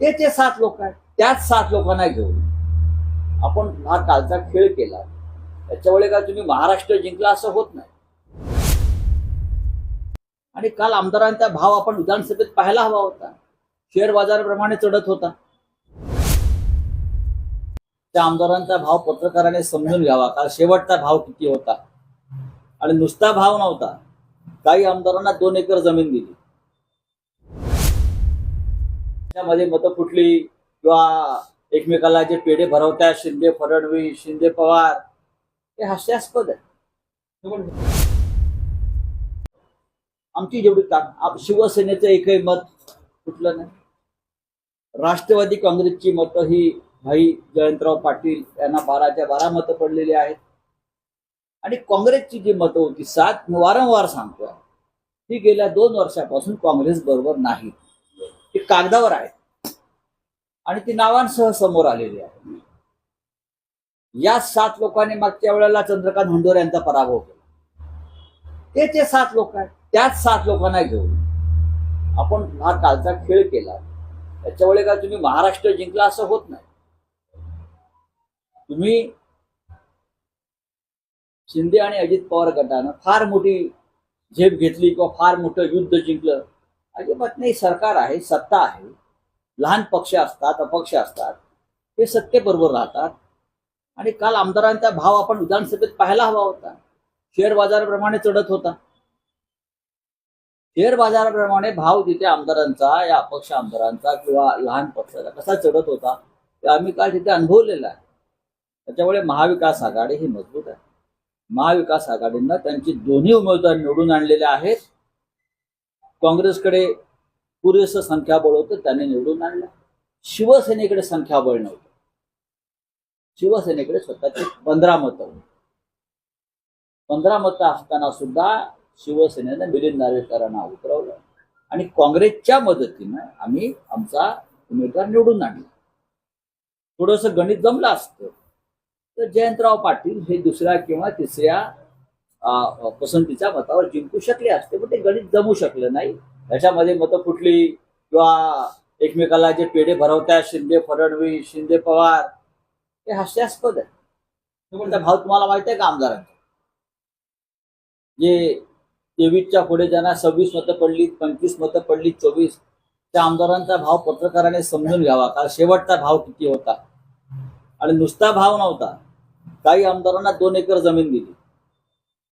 ते ते सात लोक आहेत. त्याच सात लोकांना घेऊन. आपण हा कालचा खेळ केला. त्याच्यामुळे का तुम्ही महाराष्ट्र जिंकला असं होत नाही. आणि काल आमदारांचा भाव आपण विधानसभेत पाहायला हवा होता. शेअर बाजाराप्रमाणे चढत होता. त्या आमदारांचा भाव पत्रकाराने समजून घ्यावा. काल शेवटचा भाव किती होता? आणि नुसता भाव नव्हता. काही आमदारांना दोन एकर जमीन दिली. त्यामध्ये मतं फुटली किंवा एकमेकाला जे पेढे भरवतात शिंदे फडणवीस शिंदे पवार हे हास्यास्पद आहे. आमची जेवढी का शिवसेनेचं एकही मत फुटलं नाही. राष्ट्रवादी काँग्रेसची मतं ही भाई जयंतराव पाटील यांना बाराच्या बारा मतं पडलेली आहेत. आणि काँग्रेसची जी मतं होती सात वारंवार सांगतोय ती गेल्या दोन वर्षापासून काँग्रेस बरोबर नाही ती कागदावर आहेत आणि ती नावांसह समोर आलेली आहे. या सात लोकांनी मागच्या वेळेला चंद्रकांत हंडोर यांचा पराभव केला. ते ते सात लोक आहेत त्याच सात लोकांना घेऊन आपण हा कालचा खेळ केला. त्याच्यामुळे का तुम्ही महाराष्ट्र जिंकला असं होत नाही. तुम्ही शिंदे आणि अजित पवार गटानं फार मोठी झेप घेतली किंवा फार मोठं युद्ध जिंकलं. अजिबात नाही सरकार आहे सत्ता आहे. लहान पक्ष असतात अपक्ष असतात. ते सत्तेबरोबर राहतात. आणि काल आमदारांचा भाव आपण विधानसभेत पाहायला हवा होता. शेअर बाजाराप्रमाणे चढत होता. शेअर बाजाराप्रमाणे भाव तिथे आमदारांचा या अपक्ष आमदारांचा किंवा लहान पक्षाचा कसा चढत होता ते आम्ही काल तिथे अनुभवलेला आहे. त्याच्यामुळे महाविकास आघाडी ही मजबूत आहे. महाविकास आघाडीनं त्यांची दोन्ही उमेदवार निवडून आणलेले आहेत. काँग्रेसकडे पुरेसं संख्याबळ होतं त्याने निवडून आणलं. शिवसेनेकडे संख्याबळ नव्हतं शिवसेनेकडे स्वतःचे पंधरा मतं होती. पंधरा मतं असताना सुद्धा शिवसेनेनं मिलिंद नार्वेकरांना उतरवलं. आणि काँग्रेसच्या मदतीनं आम्ही आमचा उमेदवार निवडून आणला. थोडंसं गणित जमलं असतं. तर जयंतराव पाटील हे दुसऱ्या किंवा तिसऱ्या पसंतीच्या मतावर जिंकू शकले असते पण ते गणित जमू शकलं नाही. त्याच्यामध्ये मतं फुटली किंवा एकमेकाला जे पेढे भरवतात शिंदे फडणवीस शिंदे पवार हे हास्यास्पद आहे. पण भाव तुम्हाला माहीत आहे का आमदारांचा जे तेवीसच्या पुढे ज्यांना सव्वीस मतं पडली पंचवीस मतं पडली चोवीस त्या आमदारांचा भाव पत्रकाराने समजून घ्यावा. कारण शेवटचा भाव किती होता? आणि नुसता भाव नव्हता. काही आमदारांना दोन एकर जमीन दिली.